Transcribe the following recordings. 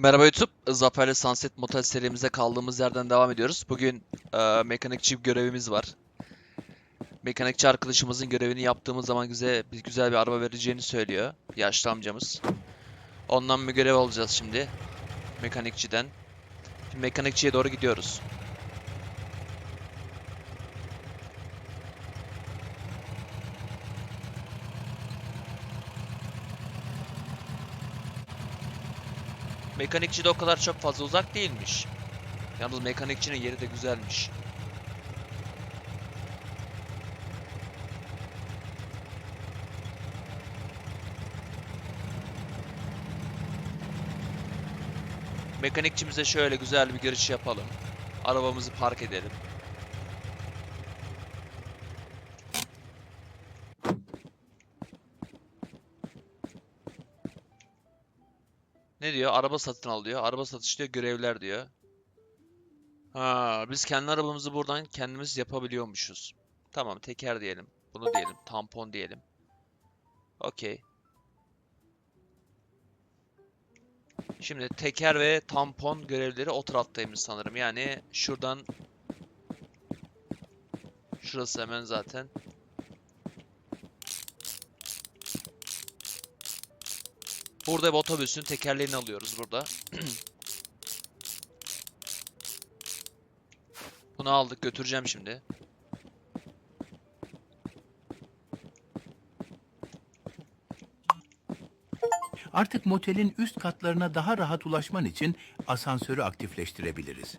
Merhaba YouTube. Zafer'le Sunset Motel serimize kaldığımız yerden devam ediyoruz. Bugün e, mekanikçi görevimiz var. Mekanikçi arkadaşımızın görevini yaptığımız zaman bize bir güzel bir araba vereceğini söylüyor. Yaşlı amcamız. Ondan bir görev alacağız şimdi. Mekanikçiden. Şimdi mekanikçiye doğru gidiyoruz. Mekanikçi de o kadar çok fazla uzak değilmiş. Yalnız mekanikçinin yeri de güzelmiş. Mekanikçimize şöyle güzel bir giriş yapalım. Arabamızı park edelim. Ne diyor? Araba satın al diyor. Araba satış diyor. Görevler diyor. Ha, biz kendi arabamızı buradan kendimiz yapabiliyormuşuz. Tamam, teker diyelim. Bunu diyelim. Tampon diyelim. Okey. Şimdi teker ve tampon görevleri o taraftaymış sanırım. Yani şuradan Şurası hemen zaten. Burada bir otobüsün tekerleğini alıyoruz burada. Bunu aldık götüreceğim şimdi. Artık motelin üst katlarına daha rahat ulaşman için asansörü aktifleştirebiliriz.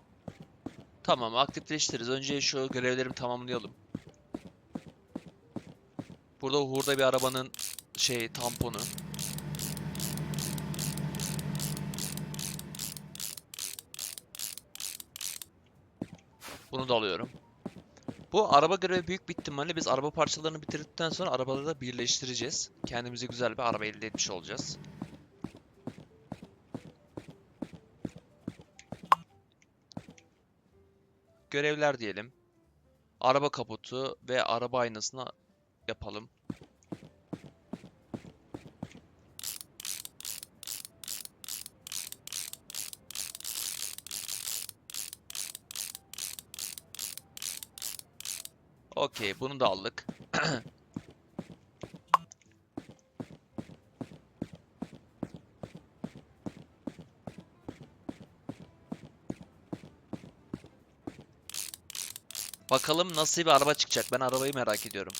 Tamam aktifleştiririz. Önce şu görevlerimi tamamlayalım. Burada hurda bir arabanın şey tamponu. Bunu da alıyorum. Bu araba görevi büyük bir ihtimalle biz araba parçalarını bitirdikten sonra arabaları da birleştireceğiz. Kendimize güzel bir araba elde etmiş olacağız. Görevler diyelim. Araba kaputu ve araba aynasını yapalım. Okey, bunu da aldık. Bakalım nasıl bir araba çıkacak. Ben arabayı merak ediyorum.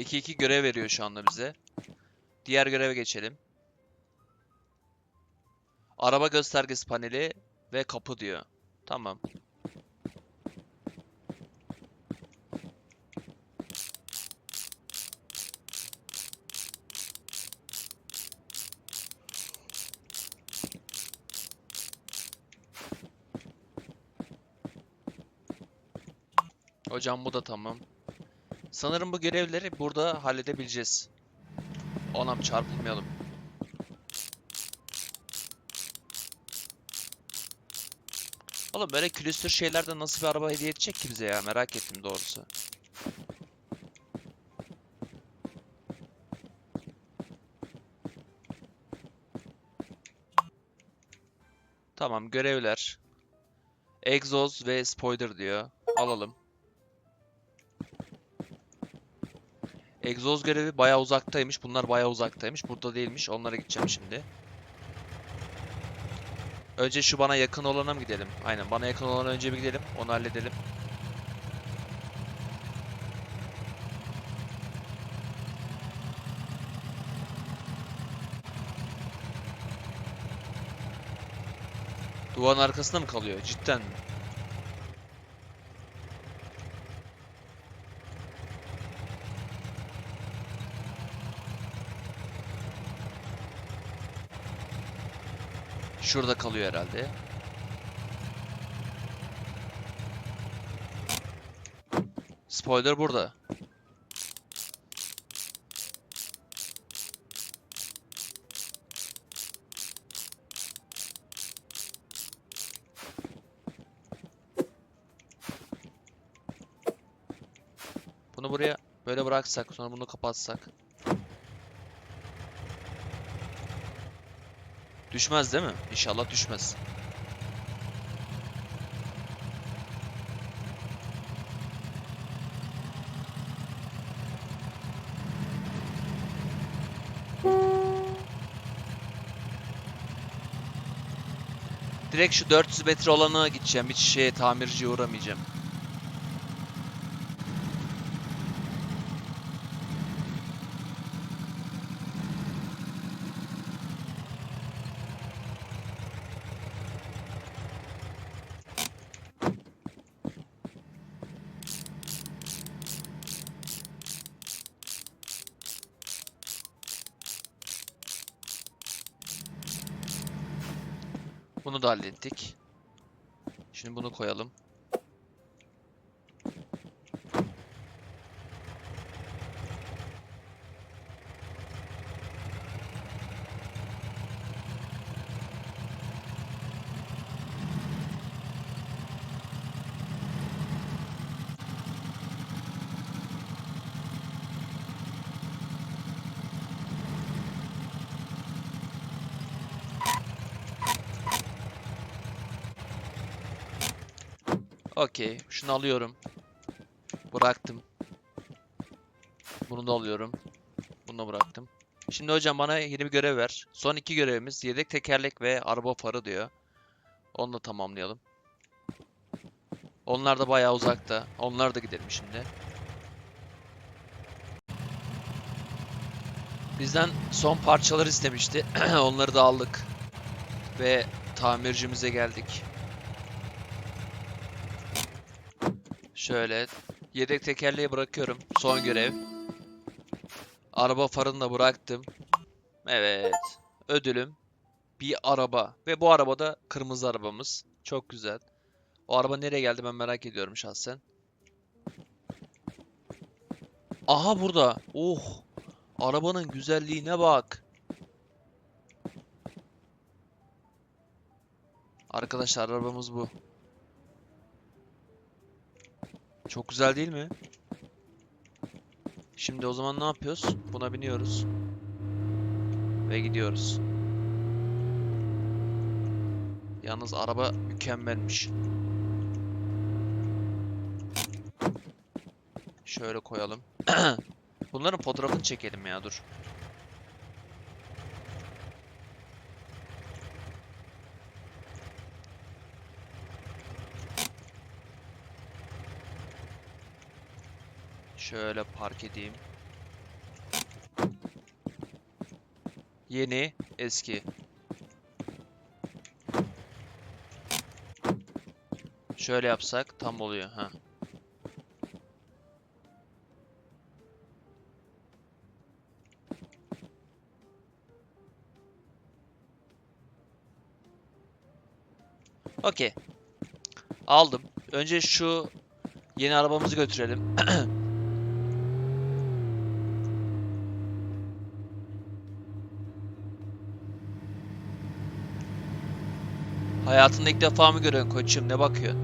İki iki görev veriyor şu anda bize. Diğer göreve geçelim. Araba göstergesi paneli ve kapı diyor. Tamam. Hocam bu da tamam. Sanırım bu görevleri burada halledebileceğiz. Onam çarpılmayalım. Oğlum böyle külüstür şeylerden nasıl bir araba hediye edecek ki bize ya merak ettim doğrusu. Tamam görevler. Egzoz ve spoiler diyor. Alalım. Egzoz görevi bayağı uzaktaymış. Bunlar bayağı uzaktaymış. Burada değilmiş. Onlara gideceğim şimdi. Önce şu bana yakın olana mı gidelim? Aynen bana yakın olana önce bir gidelim. Onu halledelim. Duvarın arkasında mı kalıyor? Cidden mi? Şurada kalıyor herhalde. Spoiler burada. Bunu buraya böyle bıraksak sonra bunu kapatsak. Düşmez değil mi? İnşallah düşmez. Direkt şu 400 metre olana gideceğim. Hiç şeye tamirciye uğramayacağım. Bunu da hallettik. Şimdi bunu koyalım. Okey. Şunu alıyorum. Bıraktım. Bunu da alıyorum. Bunu da bıraktım. Şimdi hocam bana yeni bir görev ver. Son iki görevimiz yedek tekerlek ve araba farı diyor. Onu da tamamlayalım. Onlar da bayağı uzakta. Onlar da gidelim şimdi. Bizden son parçalar istemişti. Onları da aldık. Ve tamircimize geldik. Şöyle yedek tekerleği bırakıyorum. Son görev. Araba farını da bıraktım. Evet. Ödülüm bir araba ve bu araba da kırmızı arabamız. Çok güzel. O araba nereye geldi ben merak ediyorum şahsen. Aha burada. Oh. Arabanın güzelliğine bak. Arkadaşlar arabamız bu. Çok güzel değil mi? Şimdi o zaman ne yapıyoruz? Buna biniyoruz. Ve gidiyoruz. Yalnız araba mükemmelmiş. Şöyle koyalım. Bunların fotoğrafını çekelim ya dur. Şöyle park edeyim. Yeni, eski. Şöyle yapsak tam oluyor ha. Okey. Aldım. Önce şu yeni arabamızı götürelim. Hayatında ilk defa mı görüyorsun koçum? Ne bakıyorsun?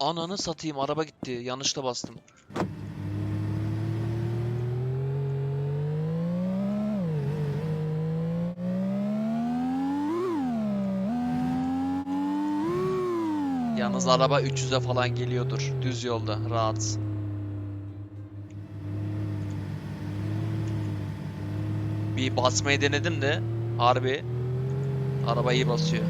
Ananı satayım araba gitti. Yanlışla bastım. Yalnız araba 300'e falan geliyordur düz yolda rahat. Bir basmayı denedim de harbi araba iyi basıyor.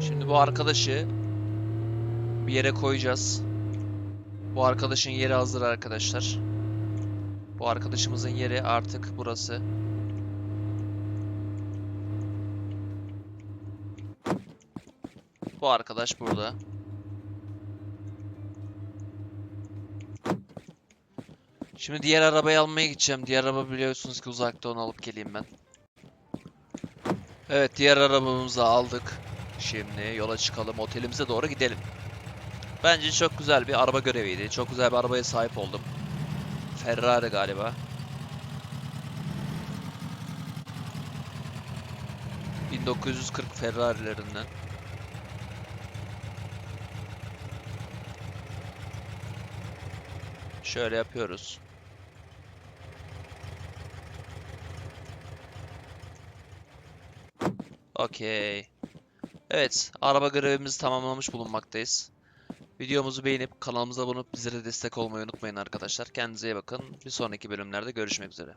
Şimdi bu arkadaşı bir yere koyacağız. Bu arkadaşın yeri hazır arkadaşlar. Bu arkadaşımızın yeri artık burası. Bu arkadaş burada. Şimdi diğer arabayı almaya gideceğim. Diğer araba biliyorsunuz ki uzakta onu alıp geleyim ben. Evet diğer arabamızı aldık. Şimdi yola çıkalım otelimize doğru gidelim. Bence çok güzel bir araba göreviydi. Çok güzel bir arabaya sahip oldum. Ferrari galiba. ...1940 Ferrari'lerinden. Şöyle yapıyoruz. Okey. Evet, araba görevimizi tamamlamış bulunmaktayız. Videomuzu beğenip kanalımıza abone olup bizlere destek olmayı unutmayın arkadaşlar. Kendinize iyi bakın. Bir sonraki bölümlerde görüşmek üzere.